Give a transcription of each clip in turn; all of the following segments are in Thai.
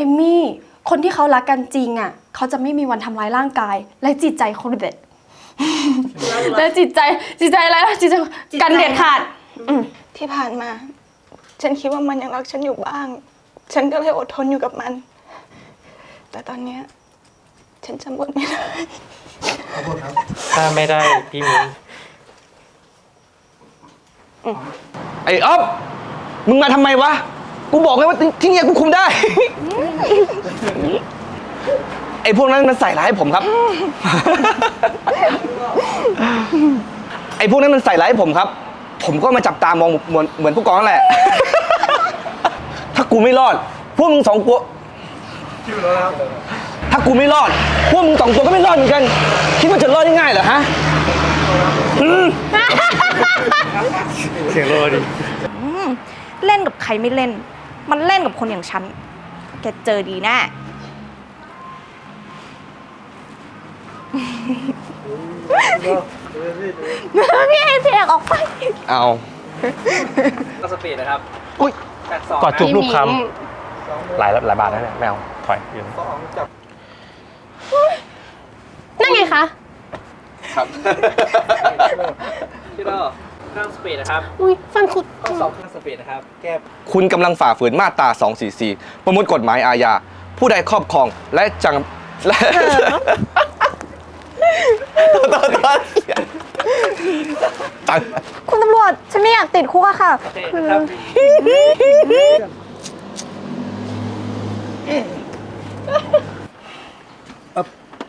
เอมมี่ คนที่เขารักกันจริงอะ เขาจะไม่มีวันทำร้ายร่างกาย และจิตใจคนเด็ด และจิตใจจิตใจอะไรนะจิตใจ กันเด็ดขาดที่ผ่านมา ฉันคิดว่ามันยังรักฉันอยู่บ้าง ฉันก็เลยอดทนอยู่กับมัน แต่ตอนเนี้ยฉันจำบทไม่ได้ถ้าไม่ได้พี่มิ้งไอ้อ๊อฟมึงมาทำไมวะ กูบอกเลยว่าที่เนี่ยกูคุมได้ ไอ้พวกนั้นมันใส่ร้ายผมครับ ไอ้พวกนั้นมันใส่ร้ายผมครับ ผมก็มาจับตามองเหมือนเหมือนผู้กองนั่นแหละ ถ้ากูไม่รอด พวกมึงสองตัวถ้ากูไม่รอด พวกมึงสองตัวก็ไม่รอดเหมือนกัน คิดว่าจะรอดได้ง่ายเหรอฮะเสียงโลดิ เล่นกับใครไม่เล่น มันเล่นกับคนอย่างฉัน แกเจอดีแน่ พี่เอเสียงออกไป เอา ก็สปีดนะครับอุ้ยแปดสองกอดจูบรูปคำหลายหลายบาทนะเนี่ยแมวถอยยืนนั่นไงคะ ครับ พี่โด เครื่องสปีดนะครับอุ้ยฟันคุดต้องสองเครื่องสปีดนะครับแก้คุณกำลังฝ่าฝืนมาตรา 244 ประมวลกฎหมายอาญาผู้ใดครอบครองและจังและตอนตอนตังคุณตำรวจ ฉันไม่อยากติดคุกอะค่ะ โอเคนะครับ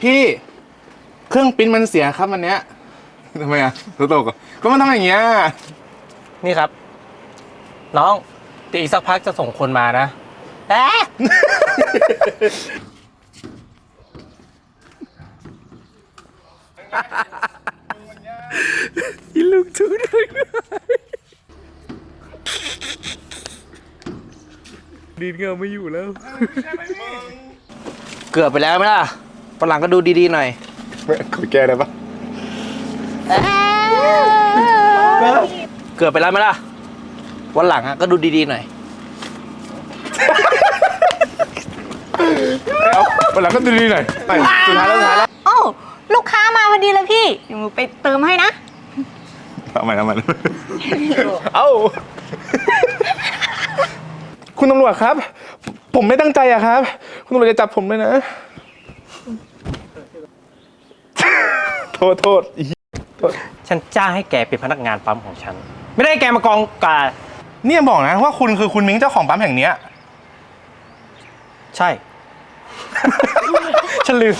พี่ เครื่องปริ้นมันเสียครับวันเนี้ย ทำไมอะตัวตกอะก็มันทำอย่างเงี้ยนี่ครับ น้องเดี๋ยวอีกสักพักจะส่งคนมานะเกือบไปแล้วไหมล่ะฝรั่งก็ดูดีๆหน่อยขอแก้ได้ปะ เกือบไปแล้วไหมล่ะ วันหลังอะก็ดูดีๆหน่อย เอาวันหลังก็ดูดีหน่อยไปสุดท้ายแล้วสุดท้ายแล้วโอ้าลูกค้ามาพอดีเลยพี่เดี๋ยวหนูไปเติมให้นะ เอาใหม่เอาใหม่เอ้าคุณตำรวจครับ ผมไม่ตั้งใจอะครับ คุณตำรวจจะจับผมเลยนะ โทษโทษอี ฉันจ้างให้แกเป็นพนักงานปั๊มของฉัน ไม่ได้ให้แกมากองกาเนี่ยบอกนะว่าคุณคือคุณมิ้งเจ้าของปั๊มแห่งเนี้ย ใช่ ฉันลืม